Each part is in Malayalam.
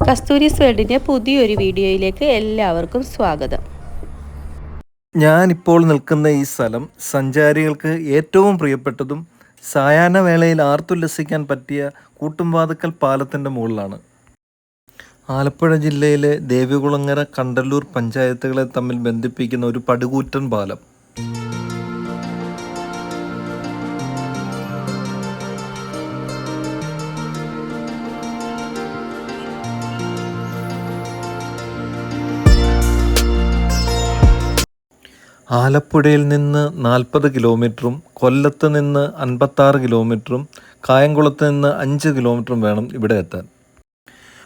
കസ്തൂരിസ് വേൾഡിന്റെ പുതിയൊരു വീഡിയോയിലേക്ക് എല്ലാവർക്കും സ്വാഗതം. ഞാനിപ്പോൾ നിൽക്കുന്ന ഈ സ്ഥലം സഞ്ചാരികൾക്ക് ഏറ്റവും പ്രിയപ്പെട്ടതും സായാഹ്ന വേളയിൽ ആർത്തുല്ലസിക്കാൻ പറ്റിയ കൂട്ടുംവാതുക്കൽ പാലത്തിന്റെ മുകളിലാണ്. ആലപ്പുഴ ജില്ലയിലെ ദേവികുളങ്ങര കണ്ടല്ലൂർ പഞ്ചായത്തുകളെ തമ്മിൽ ബന്ധിപ്പിക്കുന്ന ഒരു പടുകൂറ്റൻ പാലം. ആലപ്പുഴയിൽ നിന്ന് നാൽപ്പത് കിലോമീറ്ററും കൊല്ലത്ത് നിന്ന് അൻപത്താറ് കിലോമീറ്ററും കായംകുളത്ത് നിന്ന് അഞ്ച് കിലോമീറ്ററും വേണം ഇവിടെ എത്താൻ.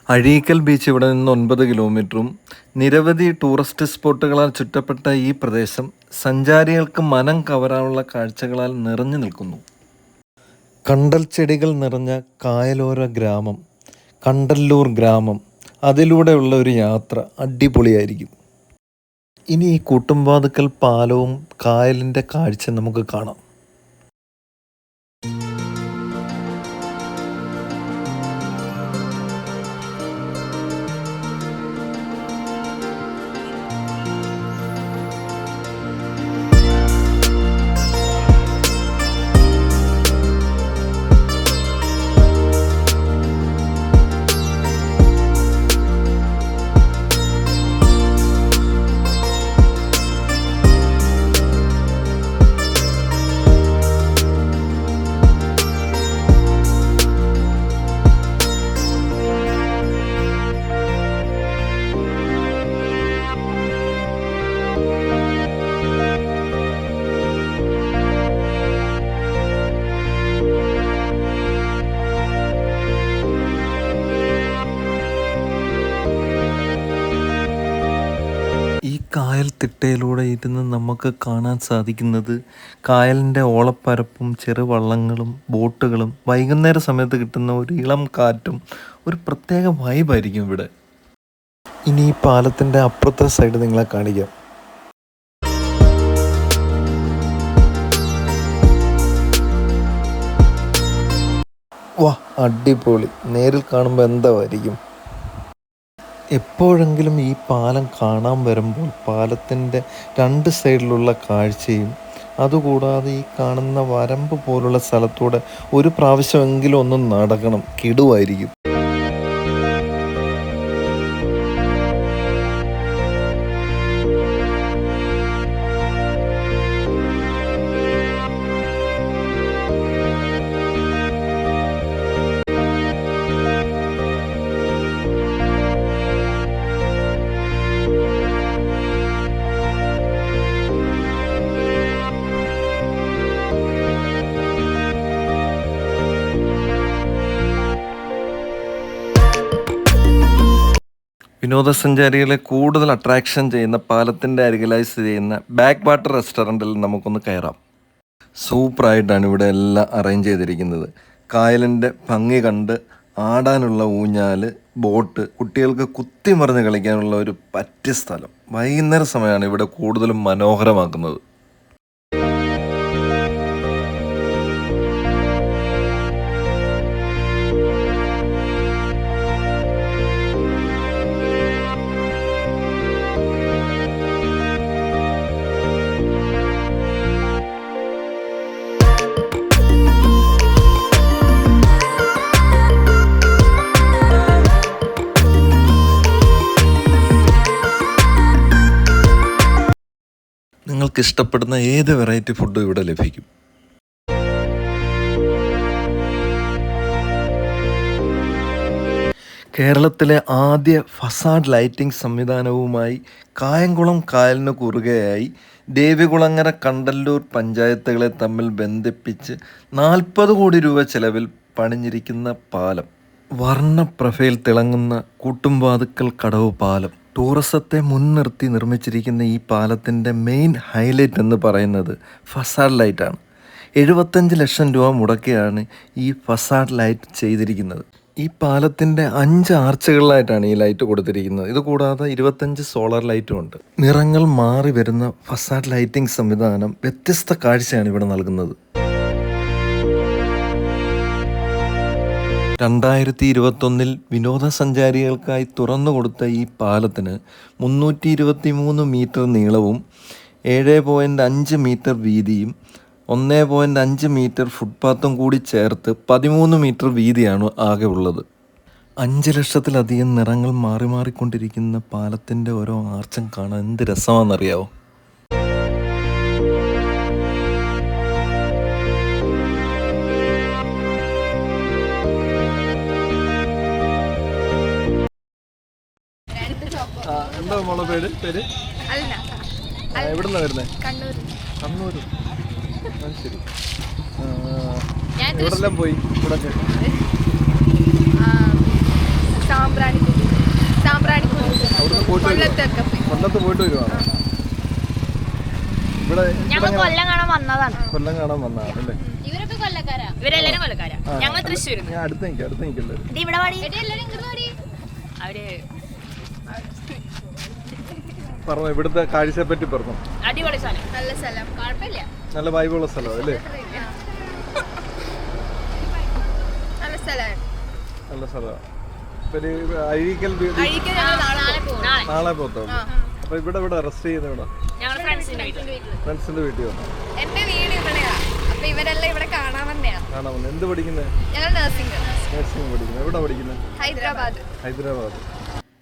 അഴീക്കൽ ബീച്ച് ഇവിടെ നിന്ന് ഒൻപത് കിലോമീറ്ററും നിരവധി ടൂറിസ്റ്റ് സ്പോട്ടുകളാൽ ചുറ്റപ്പെട്ട ഈ പ്രദേശം സഞ്ചാരികൾക്ക് മനം കവരാനുള്ള കാഴ്ചകളാൽ നിറഞ്ഞു നിൽക്കുന്നു. കണ്ടൽ ചെടികൾ നിറഞ്ഞ കായലോര ഗ്രാമം കണ്ടല്ലൂർ ഗ്രാമം അതിലൂടെയുള്ള ഒരു യാത്ര അടിപൊളിയായിരിക്കും. ഇനി ഈ പാലവും കായലിന്റെ കാഴ്ച നമുക്ക് കാണാം. കായൽ തിട്ടയിലൂടെ ഇരുന്ന് നമുക്ക് കാണാൻ സാധിക്കുന്നത് കായലിന്റെ ഓളപ്പരപ്പും ചെറുവള്ളങ്ങളും ബോട്ടുകളും വൈകുന്നേര സമയത്ത് കിട്ടുന്ന ഒരു ഇളം കാറ്റും ഒരു പ്രത്യേക വൈബായിരിക്കും ഇവിടെ. ഇനി ഈ പാലത്തിന്റെ അപ്പുറത്തെ സൈഡ് നിങ്ങളെ കാണിക്കാം. വാ അടിപൊളി. നേരിൽ കാണുമ്പോൾ എന്തായിരിക്കും എപ്പോഴെങ്കിലും ഈ പാലം കാണാൻ വരുമ്പോൾ പാലത്തിന്റെ രണ്ട് സൈഡിലുള്ള കാഴ്ചയും അതുകൂടാതെ ഈ കാണുന്ന വരമ്പ് പോലുള്ള സ്ഥലത്തൂടെ ഒരു പ്രാവശ്യമെങ്കിലും ഒന്ന് നടക്കണം. കിടുവായിരിക്കും. വിനോദസഞ്ചാരികളെ കൂടുതൽ അട്രാക്ഷൻ ചെയ്യുന്ന പാലത്തിന്റെ അരികിലായി സ്ഥിതി ചെയ്യുന്ന ബാക്ക് വാട്ടർ റെസ്റ്റോറന്റിൽ നമുക്കൊന്ന് കയറാം. സൂപ്പറായിട്ടാണ് ഇവിടെ എല്ലാം അറേഞ്ച് ചെയ്തിരിക്കുന്നത്. കായലിന്റെ ഭംഗി കണ്ട് ആടാനുള്ള ഊഞ്ഞാൽ ബോട്ട് കുട്ടികൾക്ക് കുത്തിമറിഞ്ഞ് കളിക്കാനുള്ള ഒരു പറ്റിയ സ്ഥലം. വൈകുന്നേര സമയമാണ് ഇവിടെ കൂടുതലും മനോഹരമാക്കുന്നത്. നിങ്ങൾക്ക് ഇഷ്ടപ്പെടുന്ന ഏത് വെറൈറ്റി ഫുഡും ഇവിടെ ലഭിക്കും. കേരളത്തിലെ ആദ്യ ഫസാഡ് ലൈറ്റിംഗ് സംവിധാനവുമായി കായംകുളം കായലിന് കുറുകയായി ദേവികുളങ്ങര കണ്ടല്ലൂർ പഞ്ചായത്തുകളെ തമ്മിൽ ബന്ധിപ്പിച്ച് നാൽപ്പത് കോടി രൂപ ചെലവിൽ പണിഞ്ഞിരിക്കുന്ന പാലം. വർണപ്രഭയിൽ തിളങ്ങുന്ന കൂട്ടുംവാതുക്കൽ കടവ് പാലം. ടൂറിസത്തെ മുൻനിർത്തി നിർമ്മിച്ചിരിക്കുന്ന ഈ പാലത്തിന്റെ മെയിൻ ഹൈലൈറ്റ് എന്ന് പറയുന്നത് ഫസാഡ് ലൈറ്റാണ്. എഴുപത്തഞ്ച് ലക്ഷം രൂപ മുടക്കിയാണ് ഈ ഫസാഡ് ലൈറ്റ് ചെയ്തിരിക്കുന്നത്. ഈ പാലത്തിന്റെ അഞ്ച് ആർച്ചുകളിലായിട്ടാണ് ഈ ലൈറ്റ് കൊടുത്തിരിക്കുന്നത്. ഇത് കൂടാതെ ഇരുപത്തഞ്ച് സോളാർ ലൈറ്റും ഉണ്ട്. നിറങ്ങൾ മാറി വരുന്ന ഫസാഡ് ലൈറ്റിംഗ് സംവിധാനം വ്യത്യസ്ത കാഴ്ചയാണ് ഇവിടെ നൽകുന്നത്. രണ്ടായിരത്തി ഇരുപത്തൊന്നിൽ വിനോദസഞ്ചാരികൾക്കായി തുറന്നു കൊടുത്ത ഈ പാലത്തിന് മുന്നൂറ്റി ഇരുപത്തി മൂന്ന് മീറ്റർ നീളവും ഏഴ് പോയിന്റ് അഞ്ച് മീറ്റർ വീതിയും ഒന്ന് പോയിന്റ് അഞ്ച് മീറ്റർ ഫുട്പാത്തും കൂടി ചേർത്ത് പതിമൂന്ന് മീറ്റർ വീതിയാണ് ആകെ ഉള്ളത്. അഞ്ച് ലക്ഷത്തിലധികം നിറങ്ങൾ മാറി മാറിക്കൊണ്ടിരിക്കുന്ന പാലത്തിന്റെ ഓരോ ആർച്ചം കാണാൻ എന്ത് രസമാണെന്നറിയാവോ? പേര്? എവിടുന്നാ വരുന്നേ? വരുന്നത് കണ്ണൂർ കണ്ണൂർ ശരി. എവിടെല്ലാം പോയി ഇവിടെ കൊല്ലത്ത് പോയിട്ട് വരുവാണ്? ഇവിടെ കൊല്ലം കാണാൻ വന്നതാണ്. കൊല്ലം കാണാൻ വന്നതാണ് അല്ലേ? ഇവരൊക്കെ കൊല്ലക്കാരാ? ഇവരെല്ലാരും കൊല്ലക്കാരാ. ഞങ്ങൾ തൃശ്ശൂർ ഞാൻ അടുത്ത് നിൽക്കാം അടുത്ത് നിൽക്കല്ലേ അവർ പറഞ്ഞു ഇവിടുത്തെ കാഴ്ചയെ പറ്റി പറഞ്ഞു? അടിപൊളി സ്ഥലം നല്ല സ്ഥലം. കുഴപ്പമില്ല. നല്ല വൈബുള്ള സ്ഥലമാണ് അല്ലേ? നല്ല സ്ഥലമാണ്. നല്ല സ്ഥലമാണ്. പിന്നെ അഴീക്കൽ വീട് നാളെ പോത്തോ അപ്പൊ ഇവിടെ ഇവിടെ റെസ്റ്റ് ചെയ്യുന്ന ഇവിടെ ഫ്രണ്ട്സിന്റെ വീട്ടിൽ ഫ്രണ്ട്സിന്റെ വീട്ടിൽ വന്നു എന്റെ വീട് ഇവിടെയാ. അപ്പൊ ഇവരെല്ലാം ഇവിടെ കാണാൻ വന്നെയാ കാണാൻ വന്നു. എന്ത് പഠിക്കുന്നത് ഞങ്ങൾ നഴ്സിംഗ് നഴ്സിംഗ് പഠിക്കുന്നത് എവിടെ പഠിക്കുന്നത് ഹൈദരാബാദ്. ഹൈദരാബാദ്.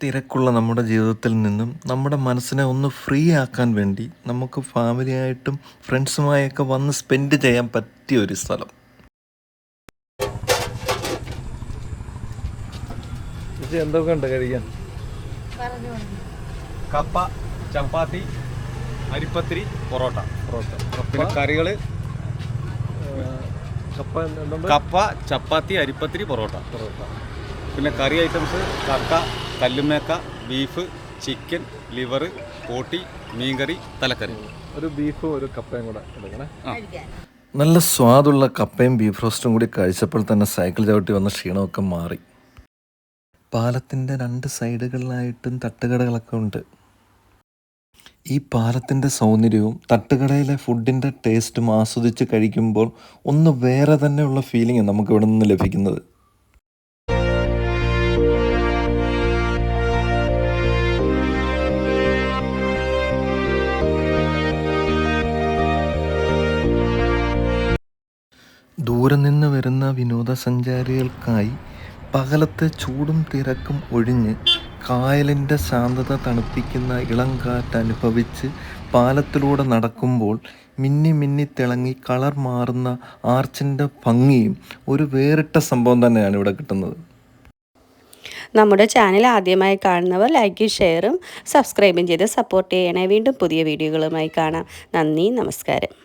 തിരക്കുള്ള നമ്മുടെ ജീവിതത്തിൽ നിന്നും നമ്മുടെ മനസ്സിനെ ഒന്ന് ഫ്രീ ആക്കാൻ വേണ്ടി നമുക്ക് ഫാമിലിയായിട്ടും ഫ്രണ്ട്സുമായൊക്കെ വന്ന് സ്പെൻഡ് ചെയ്യാൻ പറ്റിയ ഒരു സ്ഥലം. ചേച്ചി എന്തൊക്കെ ഉണ്ട് കഴിക്കാൻ? കപ്പ ചപ്പാത്തി അരിപ്പത്തിരി പൊറോട്ട. പൊറോട്ട. പിന്നെ കറികൾ കപ്പ കപ്പ ചപ്പാത്തി അരിപ്പത്തിരി പൊറോട്ട. പൊറോട്ട. പിന്നെ കറി ഐറ്റംസ് കക്ക കല്ലുമേക്ക ബീഫ് ചിക്കൻ ലിവർ പോട്ടി മീൻകറി തലക്കറി. ഒരു ബീഫ് ഒരു കപ്പയും കൂടെ എടുക്കണേ. നല്ല സ്വാദുള്ള കപ്പയും ബീഫ് റോസ്റ്റും കൂടി കഴിച്ചപ്പോൾ തന്നെ സൈക്കിൾ ചവിട്ടി വന്ന ക്ഷീണമൊക്കെ മാറി. പാലത്തിന്റെ രണ്ട് സൈഡുകളിലായിട്ടും തട്ടുകടകളൊക്കെ ഉണ്ട്. ഈ പാലത്തിന്റെ സൗന്ദര്യവും തട്ടുകടയിലെ ഫുഡിന്റെ ടേസ്റ്റും ആസ്വദിച്ച് കഴിക്കുമ്പോൾ ഒന്ന് വേറെ തന്നെയുള്ള ഫീലിംഗ് നമുക്ക് ഇവിടെ നിന്ന് ലഭിക്കുന്നത്. ദൂരെ നിന്ന് വരുന്ന വിനോദസഞ്ചാരികൾക്കായി പകലത്തെ ചൂടും തിരക്കും ഒഴിഞ്ഞ് കായലിന്റെ ശാന്തത തണുപ്പിക്കുന്ന ഇളം കാറ്റ് അനുഭവിച്ച് പാലത്തിലൂടെ നടക്കുമ്പോൾ മിന്നി മിന്നി തിളങ്ങി കളർ മാറുന്ന ആർച്ചിന്റെ ഭംഗിയും ഒരു വേറിട്ട സംഭവം തന്നെയാണ് ഇവിടെ കിട്ടുന്നത്. നമ്മുടെ ചാനൽ ആദ്യമായി കാണുന്നവർ ലൈക്കും ഷെയറും സബ്സ്ക്രൈബും ചെയ്ത് സപ്പോർട്ട് ചെയ്യണേ. വീണ്ടും പുതിയ വീഡിയോകളുമായി കാണാം. നന്ദി നമസ്കാരം.